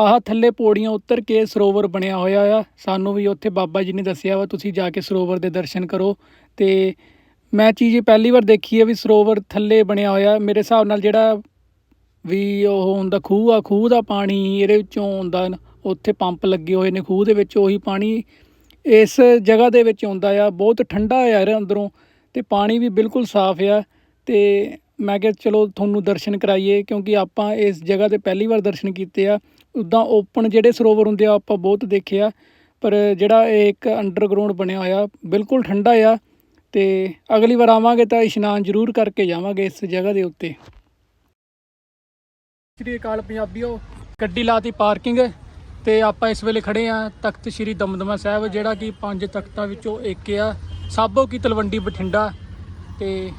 ਆਹ ਥੱਲੇ ਪੌੜੀਆਂ ਉੱਤਰ ਕੇ ਸਰੋਵਰ ਬਣਿਆ ਹੋਇਆ ਆ। ਸਾਨੂੰ ਵੀ ਉੱਥੇ ਬਾਬਾ ਜੀ ਨੇ ਦੱਸਿਆ ਵਾ, ਤੁਸੀਂ ਜਾ ਕੇ ਸਰੋਵਰ ਦੇ ਦਰਸ਼ਨ ਕਰੋ। ਤੇ ਮੈਂ ਚੀਜ਼ ਇਹ ਪਹਿਲੀ ਵਾਰ ਦੇਖੀ ਹੈ ਵੀ ਸਰੋਵਰ ਥੱਲੇ ਬਣਿਆ ਹੋਇਆ। ਮੇਰੇ ਹਿਸਾਬ ਨਾਲ ਜਿਹੜਾ ਵੀ ਉਹ ਹੁੰਦਾ ਖੂਹ ਆ, ਖੂਹ ਦਾ ਪਾਣੀ ਇਹਦੇ ਵਿੱਚੋਂ ਆਉਂਦਾ ਉੱਥੇ ਪੰਪ ਲੱਗੇ ਹੋਏ ਨੇ ਖੂਹ ਦੇ ਵਿੱਚ, ਉਹੀ ਪਾਣੀ ਇਸ ਜਗ੍ਹਾ ਦੇ ਵਿੱਚ ਆਉਂਦਾ ਆ। ਬਹੁਤ ਠੰਡਾ ਆ ਯਾਰ ਅੰਦਰੋਂ ਤੇ ਪਾਣੀ ਵੀ ਬਿਲਕੁਲ ਸਾਫ਼ ਆ। ਤੇ ਮੈਂ ਕਿਹਾ ਚਲੋ ਤੁਹਾਨੂੰ ਦਰਸ਼ਨ ਕਰਾਈਏ, ਕਿਉਂਕਿ ਆਪਾਂ ਇਸ ਜਗ੍ਹਾ ਤੇ ਪਹਿਲੀ ਵਾਰ ਦਰਸ਼ਨ ਕੀਤੇ ਆ। ਉੱਦਾਂ ਓਪਨ ਜਿਹੜੇ ਸਰੋਵਰ ਹੁੰਦੇ ਆ, ਆਪਾਂ ਬਹੁਤ ਦੇਖੇ ਆ। ਪਰ ਜਿਹੜਾ ਇਹ ਇੱਕ ਅੰਡਰਗਰਾਉਂਡ ਬਣਿਆ ਹੋਇਆ, ਬਿਲਕੁਲ ਠੰਡਾ ਆ ਤੇ ਅਗਲੀ ਵਾਰ ਆਵਾਂਗੇ ਤਾਂ ਇਸ਼ਨਾਨ ਜ਼ਰੂਰ ਕਰਕੇ ਜਾਵਾਂਗੇ ਇਸ ਜਗ੍ਹਾ ਦੇ ਉੱਤੇ। ਸ੍ਰੀ ਅਕਾਲ ਪੰਜਾਬੀਓ, ਗੱਡੀ ਲਾਤੀ ਪਾਰਕਿੰਗ ਤੇ ਆਪਾਂ ਇਸ ਵੇਲੇ ਖੜੇ ਆ ਤਖਤ ਸ੍ਰੀ ਦਮਦਮਾ ਸਾਹਿਬ, ਜਿਹੜਾ ਕਿ ਪੰਜ ਤਖਤਾਂ ਵਿੱਚੋਂ ਇੱਕ ਆ। ਸਾਬੋ ਕੀ ਤਲਵੰਡੀ ਬਠਿੰਡਾ ਤੇ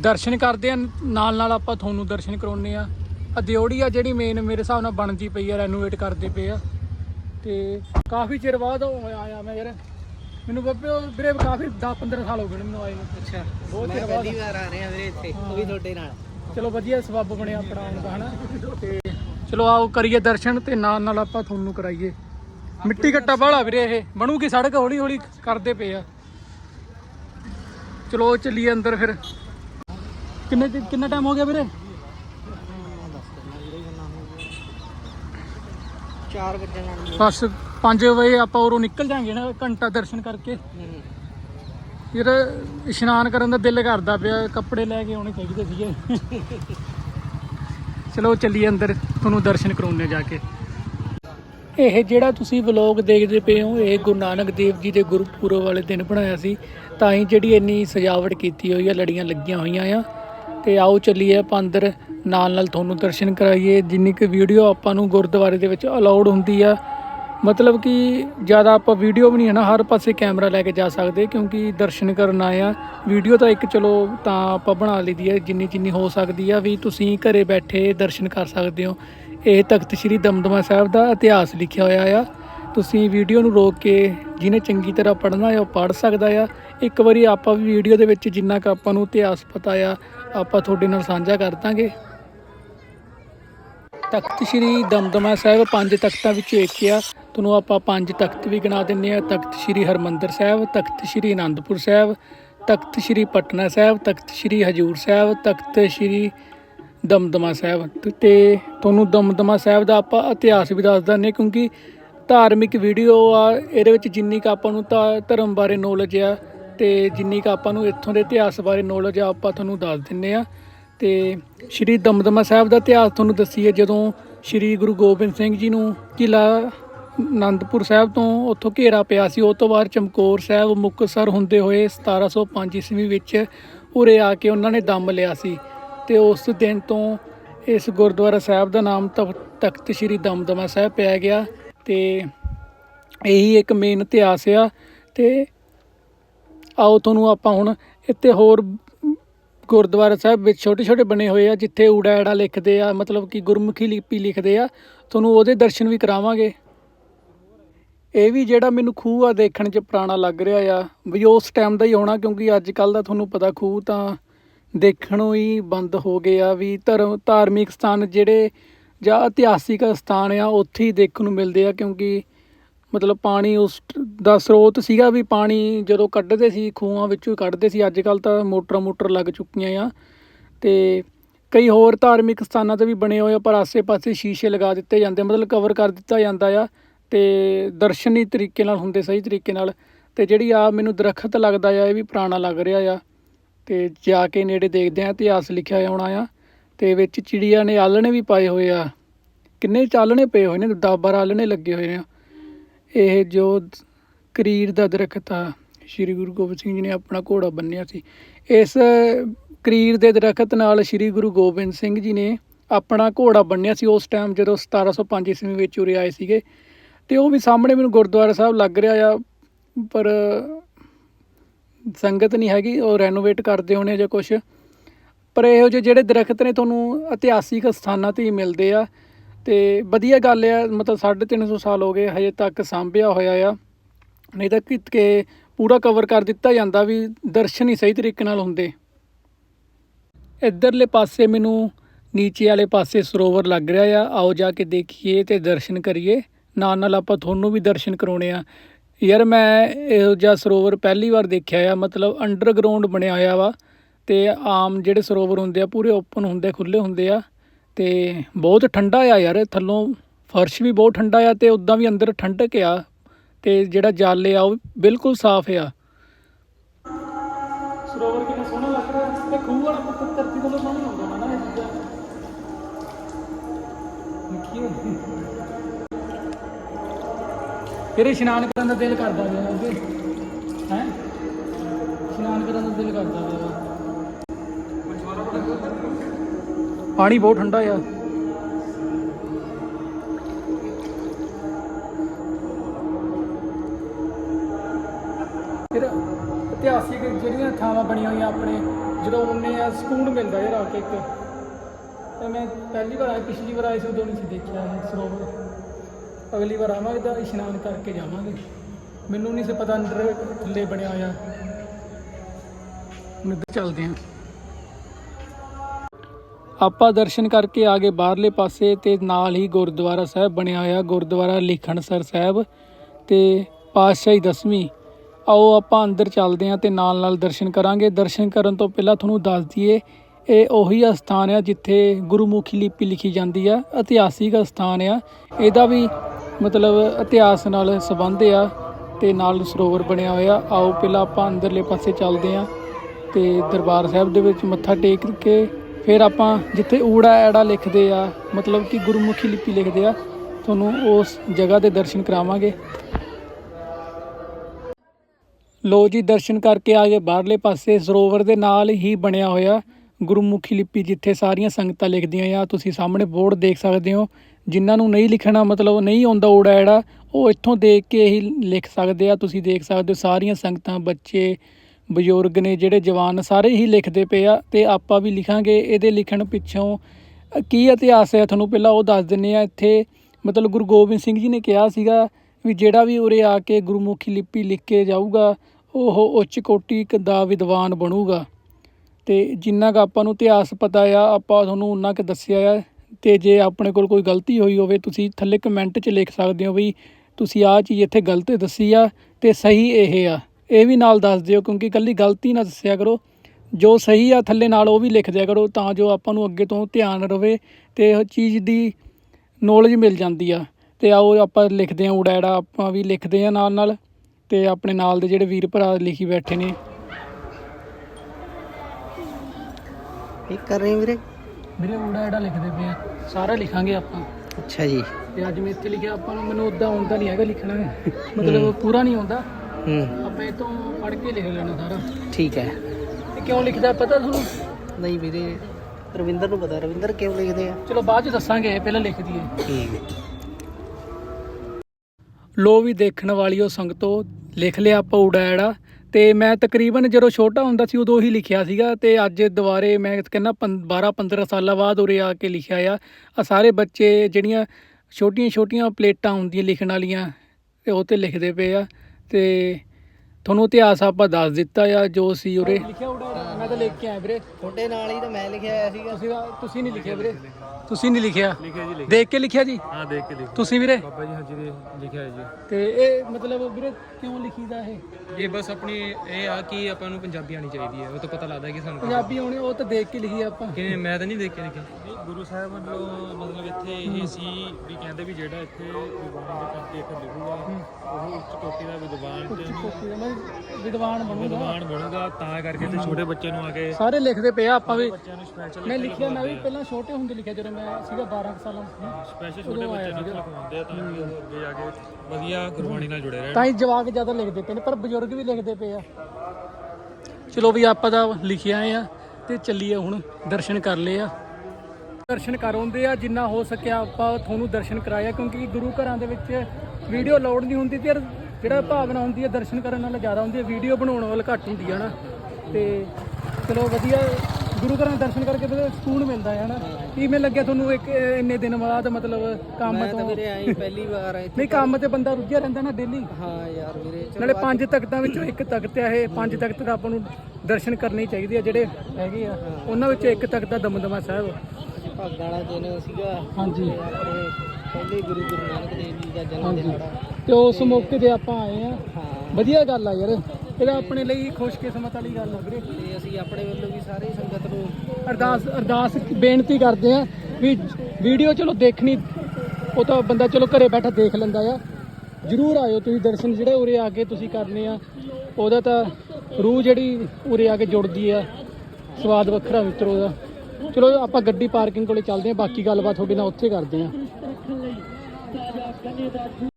ਦਰਸ਼ਨ ਕਰਦੇ ਆ ਨਾਲ ਨਾਲ ਆਪਾਂ ਤੁਹਾਨੂੰ ਦਰਸ਼ਨ ਕਰਾਉਨੇ ਆ। ਆ ਦਿਓੜੀ ਆ ਜਿਹੜੀ ਮੇਨ ਮੇਰੇ ਹਿਸਾਬ ਨਾਲ ਬਣਦੀ ਪਈ ਆ ਰੈਨੋਵੇਟ ਕਰਦੇ ਪਏ ਆ। ਤੇ ਕਾਫੀ ਚਿਰ ਬਾਅਦ ਆਇਆ ਮੈਂ ਯਾਰ। ਮੈਨੂੰ ਬੱਬੇ ਵੀਰੇ ਕਾਫੀ 10 15 ਸਾਲ ਹੋ ਗਏ ਮੈਨੂੰ ਆਏ ਨੂੰ। ਅੱਛਾ ਬਹੁਤ ਚਿਰ ਬਾਅਦ। ਪਹਿਲੀ ਵਾਰ ਆ ਰਿਹਾ ਵੀਰੇ ਇੱਥੇ ਉਹ ਵੀ ਤੁਹਾਡੇ ਨਾਲ। ਚਲੋ ਵਧੀਆ ਸਬੱਬ ਬਣਿਆ ਆਪਣਾ ਆਉਣ ਦਾ ਹਨਾ। ਤੇ ਚਲੋ ਆਓ ਕਰੀਏ ਦਰਸ਼ਨ ਤੇ ਨਾਲ ਨਾਲ ਆਪਾਂ ਤੁਹਾਨੂੰ ਕਰਾਈਏ। ਮਿੱਟੀ ਘੱਟਾ ਬਾਹਲਾ ਵੀਰੇ ਇਹ ਬਣੂਗੀ ਸੜਕ ਹੌਲੀ ਹੌਲੀ ਕਰਦੇ ਪਏ ਆ। ਚਲੋ ਚੱਲੀਏ ਅੰਦਰ ਫਿਰ। ਕਿੰਨੇ ਕਿੰਨਾ ਟਾਈਮ ਹੋ ਗਿਆ ਵੀਰੇ? 4 ਵਜੇ ਨਾਲ ਬਸ 5 ਵਜੇ ਆਪਾਂ ਉਰੋਂ ਨਿਕਲ ਜਾਾਂਗੇ ਨਾ ਘੰਟਾ ਦਰਸ਼ਨ ਕਰਕੇ। ਫਿਰ ਇਸ਼ਨਾਨ ਕਰਨ ਦਾ ਦਿਲ ਕਰਦਾ ਪਿਆ, ਕੱਪੜੇ ਲੈ ਕੇ ਆਉਣੇ ਚਾਹੀਦੇ ਸੀਗੇ। ਚਲੋ ਚੱਲੀਏ ਅੰਦਰ, ਤੁਹਾਨੂੰ ਦਰਸ਼ਨ ਕਰਾਉਣੇ ਜਾ ਕੇ। ਇਹ ਜਿਹੜਾ ਤੁਸੀਂ ਵਲੌਗ ਦੇਖਦੇ ਪਏ ਹੋ, ਇਹ ਗੁਰੂ ਨਾਨਕ ਦੇਵ ਜੀ ਦੇ ਗੁਰਪੁਰਬ ਵਾਲੇ ਦਿਨ ਬਣਾਇਆ ਸੀ। ਤਾਂ ਹੀ ਜਿਹੜੀ ਇੰਨੀ ਸਜਾਵਟ ਕੀਤੀ ਹੋਈ ਆ, ਲੜੀਆਂ ਲੱਗੀਆਂ ਹੋਈਆਂ ਆ। ਤੇ ਆਓ ਚੱਲੀਏ ਆਪਾਂ ਅੰਦਰ, ਨਾਲ ਨਾਲ ਤੁਹਾਨੂੰ ਦਰਸ਼ਨ ਕਰਾਈਏ। ਜਿੰਨੀ ਕੁ ਵੀਡੀਓ ਆਪਾਂ ਨੂੰ ਗੁਰਦੁਆਰੇ ਦੇ ਵਿੱਚ ਅਲਾਉਡ ਹੁੰਦੀ ਆ। ਮਤਲਬ ਕਿ ਜ਼ਿਆਦਾ ਆਪਾਂ ਵੀਡੀਓ ਵੀ ਨਹੀਂ ਹੈ ਨਾ, ਹਰ ਪਾਸੇ ਕੈਮਰਾ ਲੈ ਕੇ ਜਾ ਸਕਦੇ, ਕਿਉਂਕਿ ਦਰਸ਼ਨ ਕਰਨ ਆਏ ਆ। ਵੀਡੀਓ ਤਾਂ ਇੱਕ ਚਲੋ ਤਾਂ ਆਪਾਂ ਬਣਾ ਲਈਦੀ ਹੈ ਜਿੰਨੀ ਜਿੰਨੀ ਹੋ ਸਕਦੀ ਆ ਵੀ ਤੁਸੀਂ ਘਰੇ ਬੈਠੇ ਦਰਸ਼ਨ ਕਰ ਸਕਦੇ ਹੋ। ਇਹ ਤਖਤ ਸ੍ਰੀ ਦਮਦਮਾ ਸਾਹਿਬ ਦਾ ਇਤਿਹਾਸ ਲਿਖਿਆ ਹੋਇਆ ਆ। ਤੁਸੀਂ ਵੀਡੀਓ ਨੂੰ ਰੋਕ ਕੇ ਜਿਹਨੇ ਚੰਗੀ ਤਰ੍ਹਾਂ ਪੜ੍ਹਨਾ ਹੈ ਉਹ ਪੜ੍ਹ ਸਕਦਾ ਆ। ਇੱਕ ਵਾਰੀ ਆਪਾਂ ਵੀ ਵੀਡੀਓ ਦੇ ਵਿੱਚ ਜਿੰਨਾ ਕੁ ਆਪਾਂ ਨੂੰ ਇਤਿਹਾਸ ਪਤਾ ਆ, ਆਪਾਂ ਤੁਹਾਡੇ ਨਾਲ ਸਾਂਝਾ ਕਰ ਦਾਂਗੇ। ਤਖਤ ਸ੍ਰੀ ਦਮਦਮਾ ਸਾਹਿਬ ਪੰਜ ਤਖਤਾਂ ਵਿੱਚੋਂ ਇੱਕ ਆ। ਤੁਹਾਨੂੰ ਆਪਾਂ ਪੰਜ ਤਖਤ ਵੀ ਗਿਣਾ ਦਿੰਨੇ ਆ। ਤਖਤ ਸ੍ਰੀ ਹਰਮੰਦਰ ਸਾਹਿਬ, ਤਖਤ ਸ੍ਰੀ ਆਨੰਦਪੁਰ ਸਾਹਿਬ, ਤਖਤ ਸ੍ਰੀ ਪਟਨਾ ਸਾਹਿਬ, ਤਖਤ ਸ੍ਰੀ ਹਜੂਰ ਸਾਹਿਬ, ਤਖਤ ਸ੍ਰੀ ਦਮਦਮਾ ਸਾਹਿਬ। ਤੇ- ਤੁਹਾਨੂੰ ਦਮਦਮਾ ਸਾਹਿਬ ਦਾ ਆਪਾਂ ਇਤਿਹਾਸ ਵੀ ਦੱਸ ਦਿੰਦੇ ਕਿਉਂਕਿ ਧਾਰਮਿਕ ਵੀਡੀਓ ਆ, ਇਹਦੇ ਵਿੱਚ ਜਿੰਨੀ ਕੁ ਆਪਾਂ ਨੂੰ ਧਾ- ਧਰਮ ਬਾਰੇ ਨੌਲੇਜ ਆ ਤੇ ਜਿੰਨੀ ਕੁ ਆਪਾਂ ਨੂੰ ਇੱਥੋਂ ਦੇ ਇਤਿਹਾਸ ਬਾਰੇ ਨੌਲੇਜ ਆ, ਆਪਾਂ ਤੁਹਾਨੂੰ ਦੱਸ ਦਿੰਨੇ ਆ। ਤੇ ਸ਼੍ਰੀ ਦਮਦਮਾ ਸਾਹਿਬ ਦਾ ਇਤਿਹਾਸ ਤੁਹਾਨੂੰ ਦੱਸੀਏ, ਜਦੋਂ ਸ਼੍ਰੀ ਗੁਰੂ ਗੋਬਿੰਦ ਸਿੰਘ ਜੀ ਨੂੰ ਕਿਲਾ ਆਨੰਦਪੁਰ ਸਾਹਿਬ ਤੋਂ ਉੱਥੋਂ ਘੇਰਾ ਪਿਆ ਸੀ, ਉਹ ਤੋਂ ਬਾਅਦ ਚਮਕੌਰ ਸਾਹਿਬ ਮੁਕਤਸਰ ਹੁੰਦੇ ਹੋਏ 1705 ਈਸਵੀ ਵਿੱਚ ਉਰੇ ਆ ਕੇ ਉਹਨਾਂ ਨੇ ਦਮ ਲਿਆ ਸੀ ਤੇ ਉਸ ਦਿਨ ਤੋਂ ਇਸ ਗੁਰਦੁਆਰਾ ਸਾਹਿਬ ਦਾ ਨਾਮ ਤਖ- ਤਖਤ ਸ਼੍ਰੀ ਦਮਦਮਾ ਸਾਹਿਬ ਪਿਆ ਗਿਆ। ਤੇ ਇਹੀ ਇੱਕ ਮੇਨ ਇਤਿਹਾਸ ਆ ਤੇ ਆਓ ਤੁਹਾਨੂੰ ਆਪਾਂ ਹੁਣ ਇੱਥੇ ਹੋਰ ਗੁਰਦੁਆਰਾ ਸਾਹਿਬ ਵਿੱਚ ਛੋਟੇ ਛੋਟੇ ਬਣੇ ਹੋਏ ਆ, ਜਿੱਥੇ ਊੜਾ ਐੜਾ ਲਿਖਦੇ ਆ, ਮਤਲਬ ਕਿ ਗੁਰਮੁਖੀ ਲਿਪੀ ਲਿਖਦੇ ਆ। ਤੁਹਾਨੂੰ ਉਹਦੇ ਦਰਸ਼ਨ ਵੀ ਕਰਾਵਾਂਗੇ। ਇਹ ਵੀ ਜਿਹੜਾ ਮੈਨੂੰ ਖੂਹ ਆ ਦੇਖਣ 'ਚ ਪੁਰਾਣਾ ਲੱਗ ਰਿਹਾ ਆ, ਵੀ ਉਸ ਟਾਈਮ ਦਾ ਹੀ ਹੋਣਾ, ਕਿਉਂਕਿ ਅੱਜ ਕੱਲ ਦਾ ਤੁਹਾਨੂੰ ਪਤਾ ਖੂਹ ਤਾਂ ਦੇਖਣੋਂ ਹੀ ਬੰਦ ਹੋ ਗਏ ਆ, ਵੀ ਧਰਮ, ਧਾਰਮਿਕ ਸਥਾਨ ਜਿਹੜੇ ਜਾਂ ਇਤਿਹਾਸਿਕ ਅਸਥਾਨ ਆ, ਉੱਥੇ ਹੀ ਦੇਖਣ ਨੂੰ ਮਿਲਦੇ ਆ ਕਿਉਂਕਿ ਮਤਲਬ ਪਾਣੀ ਉਸ ਦਾ ਸਰੋਤ ਸੀਗਾ ਵੀ ਪਾਣੀ ਜਦੋਂ ਕੱਢਦੇ ਸੀ, ਖੂਹਾਂ ਵਿੱਚੋਂ ਹੀ ਕੱਢਦੇ ਸੀ। ਅੱਜ ਕੱਲ ਤਾਂ ਮੋਟਰਾਂ ਮੋਟਰ ਲੱਗ ਚੁੱਕੀਆਂ ਆ ਤੇ ਕਈ ਹੋਰ ਧਾਰਮਿਕ ਸਥਾਨਾਂ ਤੇ ਵੀ ਬਣੇ ਹੋਏ ਆ, ਪਰ ਆਸੇ-ਪਾਸੇ ਸ਼ੀਸ਼ੇ ਲਗਾ ਦਿੱਤੇ ਜਾਂਦੇ ਮਤਲਬ ਕਵਰ ਕਰ ਦਿੱਤਾ ਜਾਂਦਾ ਆ ਤੇ ਦਰਸ਼ਨੀ ਤਰੀਕੇ ਨਾਲ ਹੁੰਦੇ, ਸਹੀ ਤਰੀਕੇ ਨਾਲ। ਤੇ ਜਿਹੜੀ ਆ ਮੈਨੂੰ ਦਰਖਤ ਲੱਗਦਾ ਆ, ਇਹ ਵੀ ਪੁਰਾਣਾ ਲੱਗ ਰਿਹਾ ਆ ਤੇ ਜਾ ਕੇ ਨੇੜੇ ਦੇਖਦੇ ਆ, ਇਤਿਹਾਸ ਲਿਖਿਆ ਹੋਣਾ ਆ। ਤੇ ਵਿੱਚ ਚਿੜੀਆਂ ਨੇ ਆਲਣੇ ਵੀ ਪਾਏ ਹੋਏ ਆ। ਕਿੰਨੇ ਚਾਲਣੇ ਪਏ ਹੋਏ ਨੇ 10 12 ਆਲਣੇ ਲੱਗੇ ਹੋਏ ਨੇ। ਇਹ ਜੋ ਕਰੀਰ ਦਾ ਦਰਖਤ ਆ, ਸ਼੍ਰੀ ਗੁਰੂ ਗੋਬਿੰਦ ਸਿੰਘ ਜੀ ਨੇ ਆਪਣਾ ਘੋੜਾ ਬੰਨਿਆ ਸੀ। ਇਸ ਕਰੀਰ ਦੇ ਦਰਖਤ ਨਾਲ ਸ਼੍ਰੀ ਗੁਰੂ ਗੋਬਿੰਦ ਸਿੰਘ ਜੀ ਨੇ ਆਪਣਾ ਘੋੜਾ ਬੰਨਿਆ ਸੀ। ਉਸ ਟਾਈਮ ਜਦੋਂ 1705 ਈਸਵੀ ਵਿੱਚ ਉਰੇ ਆਏ ਸੀਗੇ, ਤੇ ਉਹ ਵੀ ਸਾਹਮਣੇ ਮੈਨੂੰ ਗੁਰਦੁਆਰਾ ਸਾਹਿਬ ਲੱਗ ਰਿਹਾ ਆ, ਪਰ ਸੰਗਤ ਨਹੀਂ ਹੈਗੀ, ਉਹ ਰੈਨੋਵੇਟ ਕਰਦੇ ਹੋਣੇ ਜਾਂ ਕੁਛ। ਪਰ ਇਹੋ ਜਿਹੇ ਜਿਹੜੇ ਦਰਖਤ ਨੇ ਤੁਹਾਨੂੰ ਇਤਿਹਾਸਿਕ ਸਥਾਨਾਂ ਤੇ ਹੀ ਮਿਲਦੇ ਆ ਤੇ ਵਧੀਆ ਗੱਲ ਆ, ਮਤਲਬ 350 ਸਾਲ ਹੋ ਗਏ ਹਜੇ ਤੱਕ ਸਾਂਭਿਆ ਹੋਇਆ ਆ। ਨਹੀਂ ਤਾਂ ਕਿ ਪੂਰਾ ਕਵਰ ਕਰ ਦਿੱਤਾ ਜਾਂਦਾ ਵੀ ਦਰਸ਼ਨ ਹੀ ਸਹੀ ਤਰੀਕੇ ਨਾਲ ਹੁੰਦੇ। ਇੱਧਰਲੇ ਪਾਸੇ ਮੈਨੂੰ ਨੀਚੇ ਵਾਲੇ ਪਾਸੇ ਸਰੋਵਰ ਲੱਗ ਰਿਹਾ ਆ। ਆਓ ਜਾ ਕੇ ਦੇਖੀਏ ਤੇ ਦਰਸ਼ਨ ਕਰੀਏ। ਨਾਲ ਨਾਲ ਆਪਾਂ ਤੁਹਾਨੂੰ ਵੀ ਦਰਸ਼ਨ ਕਰਾਉਣੇ ਆ। ਯਾਰ ਮੈਂ ਇਹੋ ਜਿਹਾ ਸਰੋਵਰ ਪਹਿਲੀ ਵਾਰ ਦੇਖਿਆ ਆ, ਮਤਲਬ ਅੰਡਰਗਰਾਉਂਡ ਬਣਿਆ ਹੋਇਆ ਵਾ। ਤੇ ਆਮ ਜਿਹੜੇ ਸਰੋਵਰ ਹੁੰਦੇ ਆ, ਪੂਰੇ ਓਪਨ ਹੁੰਦੇ ਖੁੱਲੇ ਹੁੰਦੇ ਆ ਤੇ ਬਹੁਤ ਠੰਡਾ ਆ ਯਾਰ, ਥੱਲੋਂ ਫਰਸ਼ ਵੀ ਬਹੁਤ ਠੰਡਾ ਆ ਤੇ ਉਦਾਂ ਵੀ ਅੰਦਰ ਠੰਡਕ ਆ ਤੇ ਜਿਹੜਾ ਜਲ ਆ, ਉਹ ਬਿਲਕੁਲ ਸਾਫ਼ ਆ। ਸਰੋਵਰ ਕਿੰਨਾ ਸੋਹਣਾ ਲੱਗ ਰਿਹਾ ਤੇ ਖੂਹ ਵਾਲਾ ਪੱਥਰ ਧਰਤੀ ਤੋਂ ਪਾਣੀ ਆਉਂਦਾ ਨਾ ਇਹ ਚੀਜ਼ਾਂ। ਦੇਖੀਏ। ਇਸ਼ਨਾਨ ਕਰਨ ਦਾ ਦਿਲ ਕਰਦਾ ਵਾ ਹੈ? ਇਸ਼ਨਾਨ ਕਰਨ ਦਾ ਦਿਲ ਕਰਦਾ ਵਾ ਪਾਣੀ ਬਹੁਤ ਠੰਡਾ ਆ। ਫਿਰ ਇਤਿਹਾਸਿਕ ਜਿਹੜੀਆਂ ਥਾਵਾਂ ਬਣੀਆਂ ਹੋਈਆਂ ਆਪਣੇ, ਜਦੋਂ ਆਉਂਦੇ ਆ ਸਕੂਨ ਮਿਲਦਾ ਯਾਰ ਆ ਕੇ ਇੱਕ। ਤੇ ਮੈਂ ਪਹਿਲੀ ਵਾਰ ਆਇਆ, ਪਿਛਲੀ ਵਾਰ ਆਇਆ ਸੀ, ਉਦੋਂ ਨਹੀਂ ਸੀ ਦੇਖਿਆ ਇਹ ਸਰੋਵਰ। ਅਗਲੀ ਵਾਰ ਆਵਾਂਗੇ ਤਾਂ ਇਸ਼ਨਾਨ ਕਰਕੇ ਜਾਵਾਂਗੇ। ਮੈਨੂੰ ਨਹੀਂ ਸੀ ਪਤਾ ਅੰਦਰ ਥੱਲੇ ਬਣਿਆ ਹੋਇਆ। ਹੁਣ ਚੱਲਦੇ ਹਾਂ। ਆਪਾਂ ਦਰਸ਼ਨ ਕਰਕੇ ਆ ਗਏ ਬਾਹਰਲੇ ਪਾਸੇ ਤੇ ਨਾਲ ਹੀ ਗੁਰਦੁਆਰਾ ਸਾਹਿਬ ਬਣਿਆ ਹੋਇਆ, ਗੁਰਦੁਆਰਾ ਲਿਖਣਸਰ ਸਾਹਿਬ ਤੇ ਪਾਤਸ਼ਾਹੀ ਦਸਵੀਂ। ਆਓ ਆਪਾਂ ਅੰਦਰ ਚੱਲਦੇ ਹਾਂ ਤੇ ਨਾਲ ਨਾਲ ਦਰਸ਼ਨ ਕਰਾਂਗੇ। ਦਰਸ਼ਨ ਕਰਨ ਤੋਂ ਪਹਿਲਾਂ ਤੁਹਾਨੂੰ ਦੱਸ ਦਈਏ, ਇਹ ਉਹੀ ਅਸਥਾਨ ਆ ਜਿੱਥੇ ਗੁਰਮੁਖੀ ਲਿਪੀ ਲਿਖੀ ਜਾਂਦੀ ਆ, ਇਤਿਹਾਸਿਕ ਅਸਥਾਨ ਆ। ਇਹਦਾ ਵੀ ਮਤਲਬ ਇਤਿਹਾਸ ਨਾਲ ਸੰਬੰਧ ਆ ਤੇ ਨਾਲ ਸਰੋਵਰ ਬਣਿਆ ਹੋਇਆ। ਆਓ ਪਹਿਲਾਂ ਆਪਾਂ ਅੰਦਰਲੇ ਪਾਸੇ ਚੱਲਦੇ ਹਾਂ ਤੇ ਦਰਬਾਰ ਸਾਹਿਬ ਦੇ ਵਿੱਚ ਮੱਥਾ ਟੇਕ ਕੇ ਫਿਰ ਆਪਾਂ ਜਿੱਥੇ ਊੜਾ ਐੜਾ ਲਿਖਦੇ ਆ, ਮਤਲਬ ਕਿ ਗੁਰਮੁਖੀ ਲਿਪੀ ਲਿਖਦੇ ਆ, ਤੁਹਾਨੂੰ ਉਸ ਜਗ੍ਹਾ ਦੇ ਦਰਸ਼ਨ ਕਰਾਵਾਂਗੇ। ਲੋ ਜੀ, ਦਰਸ਼ਨ ਕਰਕੇ ਆ ਗਏ ਬਾਹਰਲੇ ਪਾਸੇ। ਸਰੋਵਰ ਦੇ ਨਾਲ ਹੀ ਬਣਿਆ ਹੋਇਆ ਗੁਰਮੁਖੀ ਲਿਪੀ, ਜਿੱਥੇ ਸਾਰੀਆਂ ਸੰਗਤਾਂ ਲਿਖਦੀਆਂ ਆ। ਤੁਸੀਂ ਸਾਹਮਣੇ ਬੋਰਡ ਦੇਖ ਸਕਦੇ ਹੋ। ਜਿਨ੍ਹਾਂ ਨੂੰ ਨਹੀਂ ਲਿਖਣਾ ਮਤਲਬ ਨਹੀਂ ਆਉਂਦਾ ਊੜਾ ਐੜਾ, ਉਹ ਇੱਥੋਂ ਦੇਖ ਕੇ ਹੀ ਲਿਖ ਸਕਦੇ ਆ। ਤੁਸੀਂ ਦੇਖ ਸਕਦੇ ਹੋ ਸਾਰੀਆਂ ਸੰਗਤਾਂ, ਬੱਚੇ ਬਜ਼ੁਰਗ ਨੇ ਜਿਹੜੇ ਜਵਾਨ ਸਾਰੇ ਹੀ ਲਿਖਦੇ ਪਏ ਆ ਤੇ ਆਪਾਂ ਵੀ ਲਿਖਾਂਗੇ ਇਹਦੇ ਲਿਖਣ ਪਿੱਛੋਂ ਕੀ ਇਤਿਹਾਸ ਹੈ ਤੁਹਾਨੂੰ ਪਹਿਲਾਂ ਉਹ ਦੱਸ ਦਿੰਨੇ ਆ। ਇੱਥੇ ਮਤਲਬ ਗੁਰੂ ਗੋਬਿੰਦ ਸਿੰਘ ਜੀ ਨੇ ਕਿਹਾ ਸੀਗਾ ਵੀ ਜਿਹੜਾ ਵੀ ਉਰੇ ਆ ਕੇ ਗੁਰਮੁਖੀ ਲਿਪੀ ਲਿਖ ਕੇ ਜਾਊਗਾ, ਉਹ ਉੱਚ ਕੋਟੀ ਦਾ ਵਿਦਵਾਨ ਬਣੂਗਾ। ਤੇ ਜਿੰਨਾ ਕੁ ਆਪਾਂ ਨੂੰ ਇਤਿਹਾਸ ਪਤਾ ਆ, ਆਪਾਂ ਤੁਹਾਨੂੰ ਉਨਾ ਕੁ ਦੱਸਿਆ ਆ। ਤੇ ਜੇ ਆਪਣੇ ਕੋਲ ਕੋਈ ਗਲਤੀ ਹੋਈ ਹੋਵੇ, ਤੁਸੀਂ ਥੱਲੇ ਕਮੈਂਟ 'ਚ ਲਿਖ ਸਕਦੇ ਹੋ ਵੀ ਤੁਸੀਂ ਆਹ ਚੀਜ਼ ਇੱਥੇ ਗਲਤ ਦੱਸੀ ਆ ਤੇ ਸਹੀ ਇਹ ਆ। ਇਹ ਵੀ ਨਾਲ ਦੱਸ ਦਿਓ ਕਿਉਂਕਿ ਇਕੱਲੀ ਗਲਤੀ ਨਾ ਦੱਸਿਆ ਕਰੋ। ਜੋ ਸਹੀ ਆ ਥੱਲੇ ਨਾਲ ਉਹ ਵੀ ਲਿਖ ਦਿਆ ਕਰੋ ਤਾਂ ਜੋ ਆਪਾਂ ਨੂੰ ਅੱਗੇ ਤੋਂ ਧਿਆਨ ਰਵੇ ਤੇ ਉਹ ਚੀਜ਼ ਦੀ ਨੌਲੇਜ ਮਿਲ ਜਾਂਦੀ ਆ। ਤੇ ਆਓ ਆਪਾਂ ਲਿਖਦੇ ਆ ਐੜਾ ਆਪਾਂ ਵੀ ਲਿਖਦੇ ਆ ਨਾਲ ਨਾਲ ਤੇ ਆਪਣੇ ਨਾਲ ਦੇ ਜਿਹੜੇ ਵੀਰ ਭਰਾ ਲਿਖੀ ਬੈਠੇ ਨੇ। ਇਹ ਕਰ ਰਹੇ ਵੀਰੇ? ਵੀਰੇ ਐੜਾ ਲਿਖਦੇ ਪਏ ਆ ਸਾਰਾ ਲਿਖਾਂਗੇ ਆਪਾਂ। ਅੱਛਾ ਜੀ। ਤੇ ਅੱਜ ਮੈਂ ਇੱਥੇ ਲਿਖਿਆ ਆਪਾਂ ਨੂੰ ਮੈਨੂੰ ਉਦਾਂ ਆਉਂਦਾ ਨਹੀਂ ਹੈਗਾ ਲਿਖਣਾ। ਮਤਲਬ ਪੂਰਾ ਨਹੀਂ ਆਉਂਦਾ। ਹੂੰ। ਆਪਾਂ ਇਹ ਤੋਂ ਪੜ੍ਹ ਕੇ ਲਿਖ ਲੈਣਾ ਸਾਰਾ। ਠੀਕ ਹੈ। ਤੇ ਕਿਉਂ ਲਿਖਦਾ ਪਤਾ ਤੁਹਾਨੂੰ? ਨਹੀਂ ਵੀਰੇ ਰਵਿੰਦਰ ਨੂੰ ਪਤਾ ਰਵਿੰਦਰ ਕਿਉਂ ਲਿਖਦੇ ਆ? ਚਲੋ ਬਾਅਦ ਚ ਦੱਸਾਂਗੇ ਪਹਿਲਾਂ ਲਿਖ ਦਈਏ। ਠੀਕ। ਲੋ ਵੀ ਦੇਖਣ ਵਾਲੀਓ ਸੰਗਤੋ ਲਿਖ ਲਿਆ ਆਪਾਂ ਊੜਾ ਐੜਾ ਤੇ ਮੈਂ ਤਕਰੀਬਨ ਜਦੋਂ ਛੋਟਾ ਹੁੰਦਾ ਸੀ ਉਦੋਂ ਹੀ ਲਿਖਿਆ ਸੀਗਾ। ਤੇ ਅੱਜ ਦੁਬਾਰੇ ਮੈਂ ਕਹਿੰਦਾ 12 15 ਸਾਲਾਂ ਬਾਅਦ ਉਰੇ ਆ ਕੇ ਲਿਖਿਆ ਆ। ਆ ਸਾਰੇ ਬੱਚੇ ਜਿਹੜੀਆਂ ਛੋਟੀਆਂ ਛੋਟੀਆਂ ਪਲੇਟਾਂ ਹੁੰਦੀਆਂ ਲਿਖਣ ਵਾਲੀਆਂ ਤੇ ਉਹ ਤੇ ਲਿਖਦੇ ਪਏ ਆ। ਤੇ ਤੁਹਾਨੂੰ ਇਤਿਹਾਸ ਆਪਾਂ ਦੱਸ ਦਿੱਤਾ ਆ ਜੋ ਸੀ ਉਰੇ। ਮੈਂ ਤਾਂ ਲਿਖ ਕੇ ਆਇਆ ਵੀਰੇ। ਤੁਹਾਡੇ ਨਾਲ ਹੀ ਤਾਂ ਮੈਂ ਲਿਖਿਆ ਆਇਆ ਸੀਗਾ। ਤੁਸੀਂ ਤੁਸੀਂ ਨਹੀਂ ਲਿਖਿਆ ਵੀਰੇ। ਤੁਸੀਂ ਨਹੀਂ ਲਿਖਿਆ। ਲਿਖਿਆ ਜੀ ਲਿਖਿਆ। ਦੇਖ ਕੇ ਲਿਖਿਆ ਜੀ? ਹਾਂ ਦੇਖ ਕੇ ਲਿਖ ਤੁਸੀਂ ਵੀਰੇ? ਬਾਬਾ ਜੀ ਹਾਜੀ ਦੇ ਲਿਖਿਆ ਹੈ ਜੀ। ਤੇ ਇਹ ਮਤਲਬ ਵੀਰੇ ਕਿਉਂ ਲਿਖੀਦਾ ਇਹ? ਇਹ ਬਸ ਆਪਣੀ ਇਹ ਆ ਕਿ ਆਪਾਂ ਨੂੰ ਪੰਜਾਬੀ ਆਣੀ ਚਾਹੀਦੀ ਹੈ। ਉਹ ਤੋਂ ਪਤਾ ਲੱਗਦਾ ਕਿ ਸਾਨੂੰ ਪੰਜਾਬੀ ਆਉਣੀ ਉਹ ਤਾਂ ਦੇਖ ਕੇ ਲਿਖੀ ਆ ਆਪਾਂ। ਕਿ ਮੈਂ ਤਾਂ ਨਹੀਂ ਦੇਖ ਕੇ ਲਿਖਿਆ। ਨਹੀਂ ਗੁਰੂ ਸਾਹਿਬ ਵੱਲੋਂ ਮਤਲਬ ਇੱਥੇ ਇਹ ਸੀ ਵੀ ਕਹਿੰਦੇ ਵੀ ਜਿਹੜਾ ਇੱਥੇ ਵਿਦਵਾਨ ਦੇ ਕਰਕੇ ਇੱਥੇ ਲਿਖੂਗਾ ਉਹ ਉੱਚ ਕੋਟੀ ਦਾ ਵਿਦਵਾਨ ਤੇ ਕੋਟੀ ਦਾ ਵਿਦਵਾਨ ਬਣੂਗਾ। ਵਿਦਵਾਨ ਬਣੂਗਾ ਤਾਂ ਕਰਕੇ ਤੇ ਛੋਟੇ ਬੱਚੇ ਨੂੰ ਆ ਕੇ ਸਾਰੇ ਲਿਖਦੇ ਪਏ ਆ ਆਪਾਂ ਵੀ ਬੱਚਿਆਂ ਨੂੰ ਸਪੈਸ਼ਲ ਮੈਂ ਲਿਖਿਆ ਮੈਂ ਵੀ ਪਹਿਲਾਂ ਛੋਟੇ ਹੁੰਦੇ ਲਿਖਿਆ ਜਦੋਂ ਮੈਂ ਸੀਗਾ 12 ਕੁ ਸਾਲਾਂ ਦਾ। ਸਪੈਸ਼ਲ ਛੋਟੇ ਬੱਚਿਆਂ ਨੂੰ ਲਿਖਵਾਉਂਦੇ ਆ ਤਾਂ ਕਿ ਉਹ ਅੱਗੇ ਜਾ ਕੇ ਵਧੀਆ ਗੁਰਬਾਣੀ ਨਾਲ ਜੁੜੇ ਰਹਿਣ। ਤਾਂ ਹੀ ਜਵਾਕ ਜ਼ਿਆਦਾ ਲਿਖਦੇ ਪਏ ਨੇ ਪਰ ਬਜ਼ੁਰਗ ਵੀ ਲਿਖਦੇ ਪਏ ਆ। ਚਲੋ ਵੀ ਆਪਾਂ ਤਾਂ ਲਿਖਿਆ ਆ ਤੇ ਚੱਲੀਏ ਹੁਣ ਦਰਸ਼ਨ ਕਰ ਲਏ ਆ। ਦਰਸ਼ਨ ਕਰ ਆਉਂਦੇ ਆ ਜਿੰਨਾ ਹੋ ਸਕਿਆ ਆਪਾਂ ਤੁਹਾਨੂੰ ਦਰਸ਼ਨ ਕਰਾਇਆ ਕਿਉਂਕਿ ਗੁਰੂ ਘਰਾਂ ਦੇ ਵਿੱਚ ਵੀਡੀਓ ਲੋਡ ਨਹੀਂ ਹੁੰਦੀ ਤੇ ਜਿਹੜਾ ਭਾਵਨਾ ਹੁੰਦੀ ਹੈ ਦਰਸ਼ਨ ਕਰਨ ਨਾਲ ਜ਼ਿਆਦਾ ਹੁੰਦੀ ਹੈ ਵੀਡੀਓ ਬਣਾਉਣ ਵਾਲ ਘੱਟ ਹੁੰਦੀ ਹੈ ਨਾ। ਤੇ ਚਲੋ ਵਧੀਆ। ਗੁਰੂ ਘਰਾਂ ਦੇ ਦਰਸ਼ਨ ਕਰਕੇ ਬੜਾ ਸਕੂਨ ਮਿਲਦਾ ਹੈ ਨਾ ਕਿਵੇਂ ਲੱਗਿਆ ਤੁਹਾਨੂੰ ਇੱਕ ਇੰਨੇ ਦਿਨ ਬਾਅਦ ਮਤਲਬ ਕੰਮ ਮੈਂ ਤਾਂ ਤੋਂ? ਵੀਰੇ ਆਈ ਪਹਿਲੀ ਵਾਰ ਆਈ ਨਹੀਂ ਕੰਮ ਤੇ ਬੰਦਾ ਰੁੱਝਿਆ ਰਹਿੰਦਾ ਨਾ ਡੇਲੀ। ਹਾਂ ਯਾਰ ਵੀਰੇ ਚਲੋ ਨਾਲੇ ਪੰਜ ਤਖਤਾਂ ਵਿੱਚੋਂ ਇੱਕ ਤਖਤ ਆ ਇਹ ਪੰਜ ਤਖਤ ਦਾ ਆਪਾਂ ਨੂੰ ਦਰਸ਼ਨ ਕਰਨੇ ਹੀ ਚਾਹੀਦੇ ਆ ਜਿਹੜੇ ਹੈਗੇ ਆ। ਉਹਨਾਂ ਵਿੱਚੋਂ ਇੱਕ ਤਖਤ ਆ ਦਮਦਮਾ ਸਾਹਿਬ। ਭਾਗਾਂ ਵਾਲਾ ਦਿਨ ਸੀਗਾ। ਹਾਂਜੀ। ਤੇ ਆਪਣੇ ਪਹਿਲੇ ਗੁਰੂ ਗੁਰੂ ਨਾਨਕ ਦੇਵ ਜੀ ਦਾ ਜਨਮ ਹਾਂਜੀ। ਦਿਹਾੜਾ ਤੇ ਉਸ ਮੌਕੇ ਤੇ ਆਪਾਂ ਆਏ ਆ। ਹਾਂ। ਵਧੀਆ ਗੱਲ ਆ ਯਾਰ। ਇਹਦਾ ਆਪਣੇ ਲਈ ਖੁਸ਼ਕਿਸਮਤ ਵਾਲੀ ਗੱਲ ਆ ਵੀਰੇ। ਤੇ ਅਸੀਂ ਆਪਣੇ ਵੱਲੋਂ ਵੀ ਸਾਰੀ ਸੰਗਤ ਨੂੰ ਅਰਦਾਸ ਅਰਦਾਸ ਬੇਨਤੀ ਕਰਦੇ ਆ ਵੀ ਵੀਡੀਓ ਚਲੋ ਦੇਖਣੀ ਉਹ ਤਾਂ ਬੰਦਾ ਚਲੋ ਘਰੇ ਬੈਠਾ ਦੇਖ ਲੈਂਦਾ ਆ। ਜਰੂਰ ਆਇਓ ਤੁਸੀਂ ਦਰਸ਼ਨ ਜਿਹੜੇ ਉਰੇ ਆ ਕੇ ਤੁਸੀਂ ਕਰਨੇ ਆ। ਉਹਦਾ ਤਾਂ ਰੂਹ ਜਿਹੜੀ ਉਰੇ ਆ ਕੇ ਜੁੜਦੀ ਆ ਸਵਾਦ ਵੱਖਰਾ ਮਿੱਤਰੋ ਦਾ ਚਲੋ ਆਪਾਂ ਗੱਡੀ ਪਾਰਕਿੰਗ ਕੋਲੇ ਚੱਲਦੇ ਆ ਬਾਕੀ ਗੱਲਬਾਤ ਤੁਹਾਡੇ ਨਾਲ ਉੱਥੇ ਕਰਦੇ ਆ।